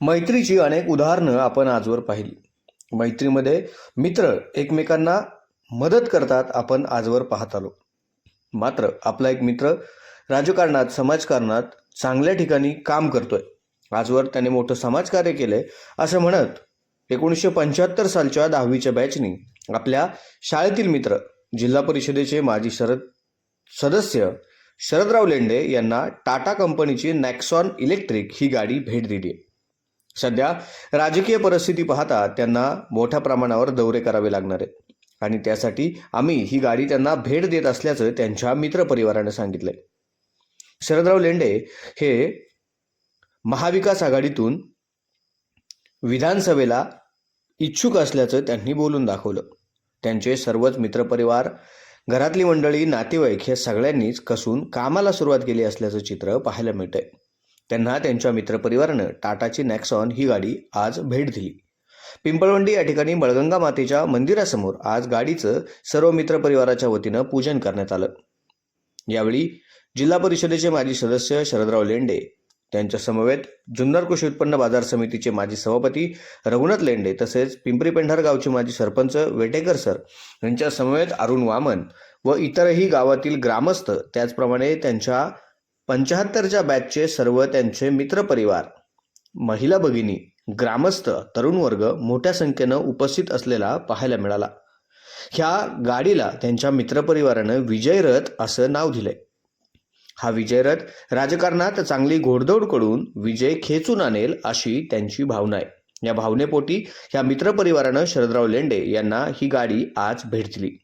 मैत्रीची अनेक उदाहरणं आपण आजवर पाहिली. मैत्रीमध्ये मित्र एकमेकांना मदत करतात आपण आजवर पाहत आलो. मात्र आपला एक मित्र राजकारणात समाजकारणात चांगल्या ठिकाणी काम करतोय. आजवर त्याने मोठं समाजकार्य केलंय असं म्हणत एकोणीसशे पंच्याहत्तर सालच्या दहावीच्या बॅचनी आपल्या शाळेतील मित्र जिल्हा परिषदेचे माजी शरद सदस्य शरदराव लेंडे यांना टाटा कंपनीची नॅक्सॉन इलेक्ट्रिक ही गाडी भेट दिली. आहे सध्या राजकीय परिस्थिती पाहता त्यांना मोठ्या प्रमाणावर दौरे करावे लागणार आहेत. आणि त्यासाठी आम्ही ही गाडी त्यांना भेट देत असल्याचं त्यांच्या मित्रपरिवारानं सांगितलंय. शरदराव लेंडे हे महाविकास आघाडीतून विधानसभेला इच्छुक असल्याचं त्यांनी बोलून दाखवलं. त्यांचे सर्वच मित्रपरिवार घरातली मंडळी नातेवाईक हे सगळ्यांनीच कसून कामाला सुरुवात केली असल्याचं चित्र पाहायला मिळतंय. त्यांना त्यांच्या मित्रपरिवारानं टाटाची नॅक्सॉन ही गाडी आज भेट दिली. पिंपळवंडी या ठिकाणी बळगंगा मातेच्या मंदिरासमोर आज गाडीचं सर्व मित्रपरिवाराच्या वतीनं पूजन करण्यात आलं. यावेळी जिल्हा परिषदेचे माजी सदस्य शरदराव लेंडे त्यांच्या समवेत जुन्नर कृषी उत्पन्न बाजार समितीचे माजी सभापती रघुनाथ लेंडे तसेच पिंपरी पेंढार गावचे माजी सरपंच वेटेकर सर यांच्या समवेत अरुण वामन व इतरही गावातील ग्रामस्थ त्याचप्रमाणे त्यांच्या पंच्याहत्तरच्या बॅचचे सर्व त्यांचे मित्रपरिवार महिला भगिनी ग्रामस्थ तरुण वर्ग मोठ्या संख्येनं उपस्थित असलेला पाहायला मिळाला. ह्या गाडीला त्यांच्या मित्रपरिवारानं विजयरथ असं नाव दिलंय. हा विजयरथ राजकारणात चांगली घोडदौड करून विजय खेचून आणेल अशी त्यांची भावना आहे. या भावनेपोटी ह्या मित्रपरिवारानं शरदराव लेंडे यांना ही गाडी आज भेट दिली.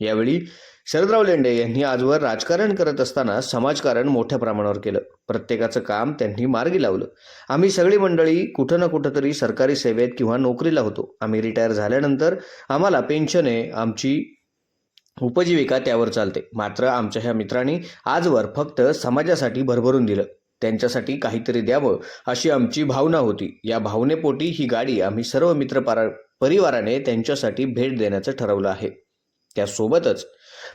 यावेळी शरदराव लेंडे यांनी आजवर राजकारण करत असताना समाजकारण मोठ्या प्रमाणावर केलं. प्रत्येकाचं काम त्यांनी मार्गी लावलं. आम्ही सगळी मंडळी कुठं ना कुठं तरी सरकारी सेवेत किंवा नोकरीला होतो. आम्ही रिटायर झाल्यानंतर आम्हाला पेन्शन आहे आमची उपजीविका त्यावर चालते. मात्र आमच्या ह्या मित्रांनी आजवर फक्त समाजासाठी भरभरून दिलं. त्यांच्यासाठी काहीतरी द्यावं अशी आमची भावना होती. या भावनेपोटी ही गाडी आम्ही सर्व मित्र परिवाराने त्यांच्यासाठी भेट देण्याचं ठरवलं आहे. त्यासोबतच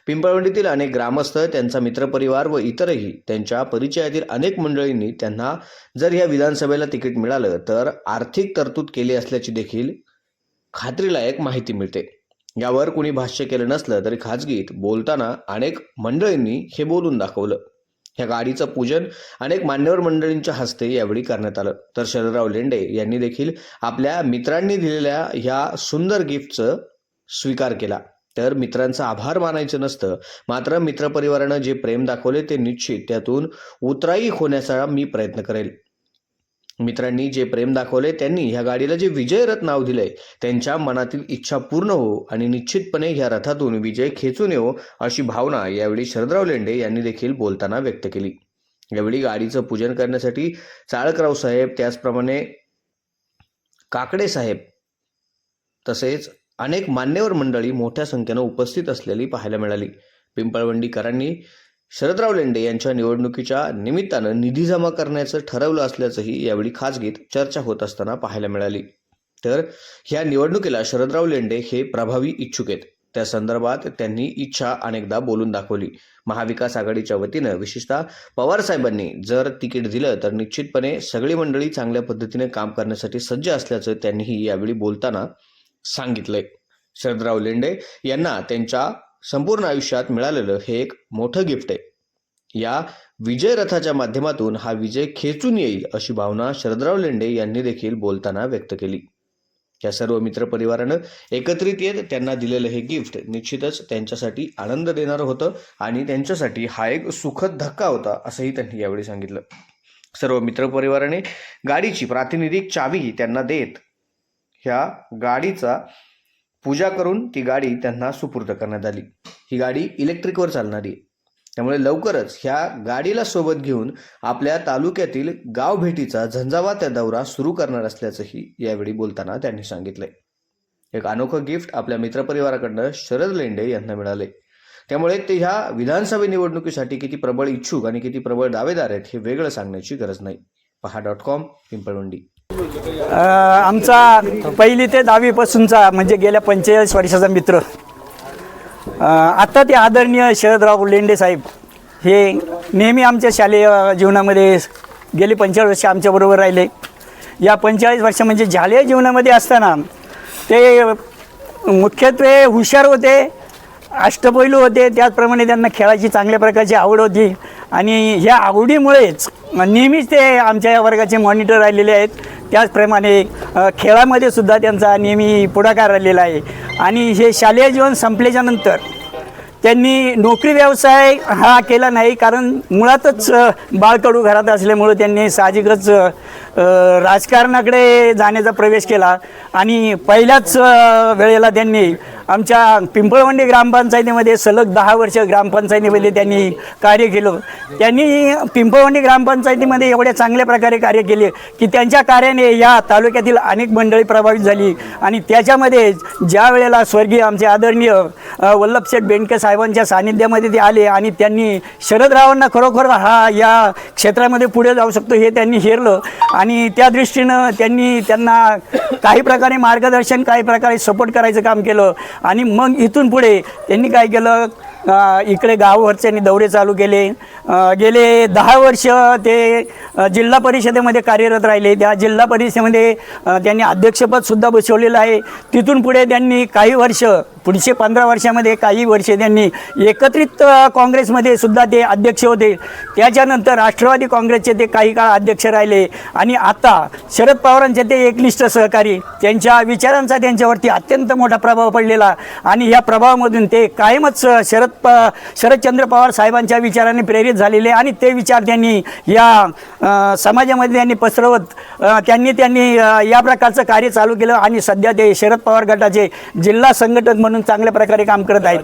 पिंपळवंडीतील अनेक ग्रामस्थ त्यांचा मित्रपरिवार व इतरही त्यांच्या परिचयातील अनेक मंडळींनी त्यांना जर या विधानसभेला तिकीट मिळालं तर आर्थिक तरतूद केली असल्याची देखील खात्रीलायक माहिती मिळते. यावर कुणी भाष्य केलं नसलं तरी खाजगीत बोलताना अनेक मंडळींनी हे बोलून दाखवलं. ह्या गाडीचं पूजन अनेक मान्यवर मंडळींच्या हस्ते यावेळी करण्यात आलं. तर शरदराव लेंडे यांनी देखील आपल्या मित्रांनी दिलेल्या ह्या सुंदर गिफ्टचं स्वीकार केला. तर मित्रांचा आभार मानायचं नसतं. मात्र मित्रपरिवारानं जे प्रेम दाखवले ते निश्चित त्यातून उतराई होण्याचा मी प्रयत्न करेल. मित्रांनी जे प्रेम दाखवले त्यांनी ह्या गाडीला जे विजयरथ नाव दिलंय त्यांच्या मनातील इच्छा पूर्ण हो आणि निश्चितपणे ह्या रथातून विजय खेचून येऊ अशी भावना यावेळी शरदराव लेंडे यांनी देखील बोलताना व्यक्त केली. यावेळी गाडीचं पूजन करण्यासाठी चाळकराव साहेब त्याचप्रमाणे काकडे साहेब तसेच अनेक मान्यवर मंडळी मोठ्या संख्येनं उपस्थित असलेली पाहायला मिळाली. पिंपळवंडीकरांनी शरदराव लेंडे यांच्या निवडणुकीच्या निमित्तानं निधी जमा करण्याचं ठरवलं असल्याचंही यावेळी खाजगीत चर्चा होत असताना पाहायला मिळाली. तर ह्या निवडणुकीला शरदराव लेंडे हे प्रभावी इच्छुक आहेत. त्या संदर्भात त्यांनी इच्छा अनेकदा बोलून दाखवली. महाविकास आघाडीच्या वतीनं विशेषतः पवार साहेबांनी जर तिकीट दिलं तर निश्चितपणे सगळी मंडळी चांगल्या पद्धतीने काम करण्यासाठी सज्ज असल्याचं त्यांनीही यावेळी बोलताना सांगितले. शरदराव लेंडे यांना त्यांच्या संपूर्ण आयुष्यात मिळालेलं हे एक मोठं गिफ्ट आहे. या विजय रथाच्या माध्यमातून हा विजय खेचून येईल अशी भावना शरदराव लेंडे यांनी देखील बोलताना व्यक्त केली. या सर्व मित्रपरिवारानं एकत्रित येत त्यांना दिलेलं हे गिफ्ट निश्चितच त्यांच्यासाठी आनंद देणारं होतं आणि त्यांच्यासाठी हा एक सुखद धक्का होता असंही त्यांनी यावेळी सांगितलं. सर्व मित्रपरिवाराने गाडीची प्रातिनिधिक चावी त्यांना देत ह्या गाडीचा पूजा करून ती गाडी त्यांना सुपूर्द करण्यात आली. ही गाडी इलेक्ट्रिकवर चालणारी आहे. त्यामुळे लवकरच ह्या गाडीला सोबत घेऊन आपल्या तालुक्यातील गाव भेटीचा झंझावात दौरा सुरू करणार असल्याचंही यावेळी बोलताना त्यांनी सांगितलंय. एक अनोखं गिफ्ट आपल्या मित्रपरिवाराकडनं शरद लेंडे यांना मिळाले त्यामुळे ते ह्या विधानसभा निवडणुकीसाठी किती प्रबळ इच्छुक आणि किती प्रबळ दावेदार आहेत हे वेगळं सांगण्याची गरज नाही. पहा डॉट कॉम पिंपळवंडी. आमचा पहिली ते दहावीपासूनचा म्हणजे गेल्या पंचेचाळीस वर्षाचा मित्र. आत्ता ते आदरणीय शरदराव लेंडे साहेब हे नेहमी आमच्या शालेय जीवनामध्ये गेली पंचेचाळीस वर्ष आमच्याबरोबर राहिले. या पंचेचाळीस वर्ष म्हणजे शालेय जीवनामध्ये असताना ते मुख्यत्वे हुशार होते अष्टपैलू होते त्याचप्रमाणे त्यांना खेळाची चांगल्या प्रकारची आवड होती. आणि ह्या आवडीमुळेच नेहमीच ते आमच्या या वर्गाचे मॉनिटर राहिलेले आहेत. त्याचप्रमाणे खेळामध्ये सुद्धा त्यांचा नेहमी पुढाकार राहिलेला आहे. आणि हे शालेय जीवन संपल्याच्यानंतर त्यांनी नोकरी व्यवसाय हा केला नाही कारण मुळातच बाळकडू घरात असल्यामुळं त्यांनी साहजिकच राजकारणाकडे जाण्याचा प्रवेश केला. आणि पहिल्याच वेळेला त्यांनी आमच्या पिंपळवंडी ग्रामपंचायतीमध्ये सलग दहा वर्ष ग्रामपंचायतीमध्ये त्यांनी कार्य केलं. त्यांनी पिंपळवंडी ग्रामपंचायतीमध्ये एवढ्या चांगल्या प्रकारे कार्य केले की त्यांच्या कार्याने या तालुक्यातील अनेक मंडळी प्रभावित झाली. आणि त्याच्यामध्ये ज्या वेळेला स्वर्गीय आमचे आदरणीय वल्लभशेठ बेंडके साहेबांच्या सानिध्यामध्ये ते आले आणि त्यांनी शरदरावांना खरोखर हा या क्षेत्रामध्ये पुढे जाऊ शकतो हे त्यांनी हेरलं. आणि त्या दृष्टीनं त्यांनी त्यांना काही प्रकारे मार्गदर्शन काही प्रकारे सपोर्ट करायचं काम केलं. आणि मग इथून पुढे त्यांनी काय केलं? इकडे गाववरच्यांनी दौरे चालू केले. गेले दहा वर्ष ते जिल्हा परिषदेमध्ये कार्यरत राहिले. त्या जिल्हा परिषदेमध्ये त्यांनी अध्यक्षपदसुद्धा बसवलेलं आहे. तिथून पुढे त्यांनी काही वर्ष पुढचे पंधरा वर्षामध्ये काही वर्षे त्यांनी एकत्रित काँग्रेसमध्ये सुद्धा ते अध्यक्ष होते. त्याच्यानंतर राष्ट्रवादी काँग्रेसचे ते काही काळ अध्यक्ष राहिले. आणि आता शरद पवारांचे ते एकनिष्ठ सहकारी त्यांच्या विचारांचा त्यांच्यावरती अत्यंत मोठा प्रभाव पडलेला. आणि ह्या प्रभावामधून ते कायमच शरद प शरदचंद्र पवार साहेबांच्या विचाराने प्रेरित झालेले आणि ते विचार त्यांनी या समाजामध्ये त्यांनी पसरवत त्यांनी त्यांनी या प्रकारचं कार्य चालू केलं आणि सध्या ते शरद पवार गटाचे जिल्हा संघटक म्हणून चांगल्या प्रकारे काम करत आहेत.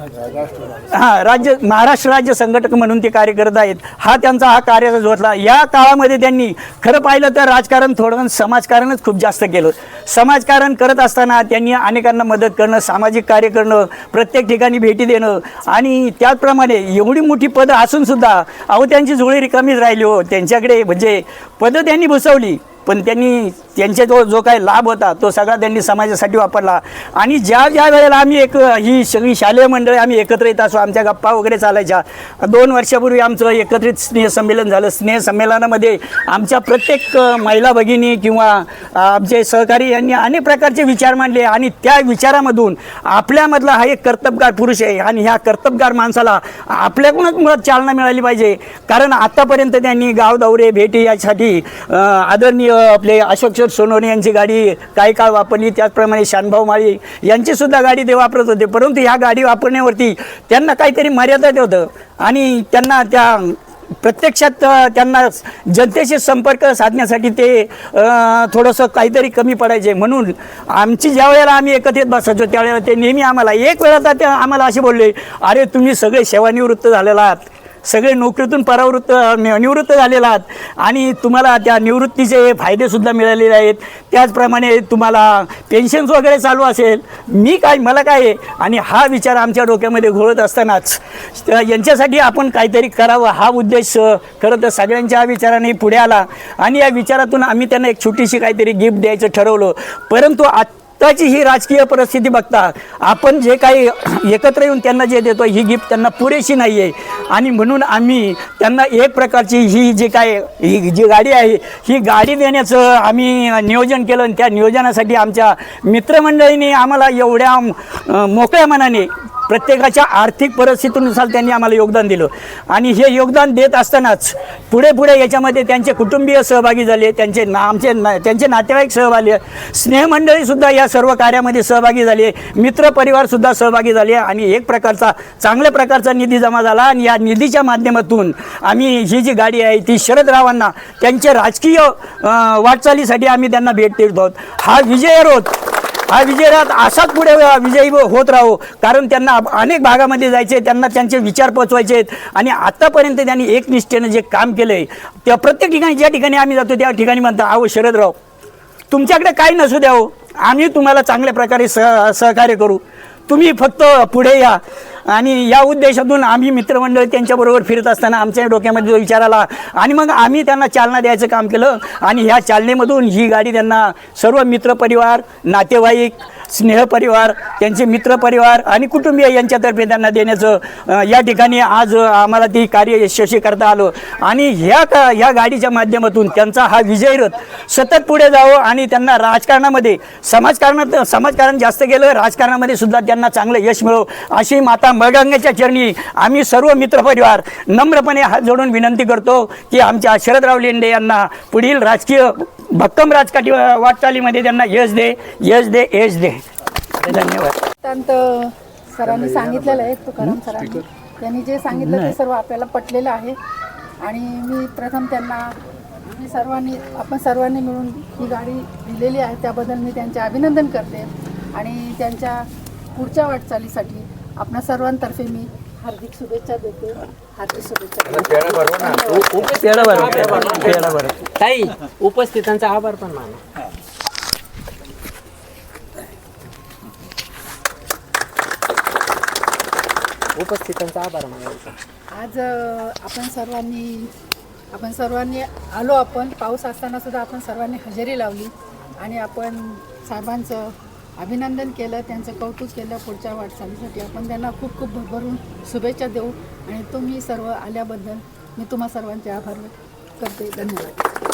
हां राज्य महाराष्ट्र राज्य संघटक म्हणून ते कार्य करत आहेत. हा त्यांचा हा कार्य जोडला या काळामध्ये त्यांनी खरं पाहिलं तर राजकारण थोडं समाजकारणच खूप जास्त केलं. समाजकारण करत असताना त्यांनी अनेकांना मदत करणं सामाजिक कार्य करणं प्रत्येक ठिकाणी भेटी देणं आणि त्याचप्रमाणे एवढी मोठी पदं असूनसुद्धा अहो त्यांची जुळी रिकामीच राहिली हो. त्यांच्याकडे म्हणजे पदं त्यांनी बसवली पण त्यांनी त्यांच्याजवळ जो जो काही लाभ होता तो सगळा त्यांनी समाजासाठी वापरला. आणि ज्या ज्या वेळेला आम्ही एक ही सगळी शालेय मंडळी आम्ही एकत्र येत असो आमच्या गप्पा वगैरे चालायच्या दोन वर्षापूर्वी आमचं एकत्रित स्नेहसंमेलन झालं. स्नेहसंमेलनामध्ये आमच्या प्रत्येक महिला भगिनी किंवा आमचे सहकारी यांनी अनेक प्रकारचे विचार मांडले आणि त्या विचारामधून आपल्यामधला हा एक कर्तबगार पुरुष आहे आणि ह्या कर्तबगार माणसाला आपल्याकडूनच मुळात चालना मिळाली पाहिजे. कारण आत्तापर्यंत त्यांनी गाव दौरे भेटी यासाठी आदरणीय आपले अशोक सोनवणे यांची गाडी काय काळ वापरली त्याचप्रमाणे शानभाऊ माळी यांचीसुद्धा गाडी ते वापरत होते. परंतु ह्या गाडी वापरण्यावरती त्यांना काहीतरी मर्यादा होतं. आणि त्यांना त्या प्रत्यक्षात त्यांना जनतेशी संपर्क साधण्यासाठी ते थोडंसं काहीतरी कमी पडायचे. म्हणून आमची ज्या वेळेला आम्ही एकत्रित बसायचो त्यावेळेला ते नेहमी आम्हाला एक वेळा तर ते आम्हाला असे बोलले अरे तुम्ही सगळे सेवानिवृत्त झालेला आहात. सगळे नोकरीतून परावृत्त निवृत्त झालेला आहात. आणि तुम्हाला त्या निवृत्तीचे फायदेसुद्धा मिळालेले आहेत. त्याचप्रमाणे तुम्हाला पेन्शन्स वगैरे चालू असेल मी काय मला काय आहे? आणि हा विचार आमच्या डोक्यामध्ये घोळत असतानाच यांच्यासाठी आपण काहीतरी करावं हा उद्देश खरं तर सगळ्यांच्या विचाराने पुढे आला. आणि या विचारातून आम्ही त्यांना एक छोटीशी काहीतरी गिफ्ट द्यायचं ठरवलं. परंतु आत्ताची ही राजकीय परिस्थिती बघता आपण जे काही एकत्र येऊन त्यांना जे देतो ही गिफ्ट त्यांना पुरेशी नाही आहे आणि म्हणून आम्ही त्यांना एक प्रकारची ही जी काय ही जी गाडी आहे ही गाडी देण्याचं आम्ही नियोजन केलं. आणि त्या नियोजनासाठी आमच्या मित्रमंडळींनी आम्हाला एवढ्या मोकळ्या मनाने प्रत्येकाच्या आर्थिक परिस्थितीनुसार त्यांनी आम्हाला योगदान दिलं. आणि हे योगदान देत असतानाच पुढे पुढे याच्यामध्ये त्यांचे कुटुंबीय सहभागी झाले त्यांचे ना आमचे ना त्यांचे नातेवाईक सहभागी स्नेहमंडळीसुद्धा या सर्व कार्यामध्ये सहभागी झाले. मित्रपरिवारसुद्धा सहभागी झाले आणि एक प्रकारचा चांगल्या प्रकारचा निधी जमा झाला आणि या निधीच्या माध्यमातून आम्ही ही जी गाडी आहे ती शरदरावांना त्यांच्या राजकीय वाटचालीसाठी आम्ही त्यांना भेट देत आहोत. हा विजय रोध हा विजयरात असाच पुढे विजयी होत राहो. कारण त्यांना अनेक भागामध्ये जायचे त्यांना त्यांचे विचार पोचवायचे आहेत. आणि आतापर्यंत त्यांनी एकनिष्ठेनं जे काम केलं आहे त्या प्रत्येक ठिकाणी ज्या ठिकाणी आम्ही जातो त्या ठिकाणी म्हणता आहो शरदराव तुमच्याकडे काही नसू द्या हो. आम्ही तुम्हाला चांगल्या प्रकारे सह सहकार्य करू. तुम्ही फक्त पुढे या. आणि या उद्देशातून आम्ही मित्रमंडळ त्यांच्याबरोबर फिरत असताना आमच्या डोक्यामध्ये जो विचार आला आणि मग आम्ही त्यांना चालना द्यायचं काम केलं. आणि ह्या चालनेमधून ही गाडी त्यांना सर्व मित्रपरिवार नातेवाईक स्नेहपरिवार त्यांचे मित्रपरिवार आणि कुटुंबीय यांच्यातर्फे त्यांना देण्याचं या ठिकाणी आज आम्हाला ती कार्य यशस्वी करता आलं. आणि ह्या का ह्या गाडीच्या माध्यमातून त्यांचा हा विजय रथ सतत पुढे जावं आणि त्यांना राजकारणामध्ये समाजकारणात समाजकारण जास्त गेलं राजकारणामध्ये सुद्धा त्यांना चांगलं यश मिळो अशी माता मळगंगाच्या चरणी आम्ही सर्व मित्रपरिवार नम्रपणे हात जोडून विनंती करतो की आमच्या शरदराव लेंडे यांना पुढील राजकीय भक्कम राजकाठी वाटचालीमध्ये त्यांना यश दे यश दे यश दे. धन्यवाद. सरांनी सांगितलेलं आहे तुकाराम सरांनी. त्यांनी जे सांगितलं ते सर्व आपल्याला पटलेलं आहे. आणि मी प्रथम त्यांना आम्ही सर्वांनी आपण सर्वांनी मिळून ही गाडी दिलेली आहे. त्याबद्दल मी त्यांचे अभिनंदन करते. आणि त्यांच्या पुढच्या वाटचालीसाठी आपणा सर्वांतर्फे मी हार्दिक शुभेच्छा देते. हार्दिक शुभेच्छा ताई उपस्थितांचा आभार पण माना. उपस्थितांचा आभार मानायचा आज आपण सर्वांनी आपण सर्वांनी आलो आपण. पाऊस असताना सुद्धा आपण सर्वांनी हजेरी लावली आणि आपण साहेबांचं अभिनंदन केलं त्यांचं कौतुक केलं पुढच्या वाटचालीसाठी. आपण त्यांना खूप खूप भरभरून शुभेच्छा देऊ आणि तुम्ही सर्व आल्याबद्दल मी तुम्हा सर्वांचे आभार करते. धन्यवाद.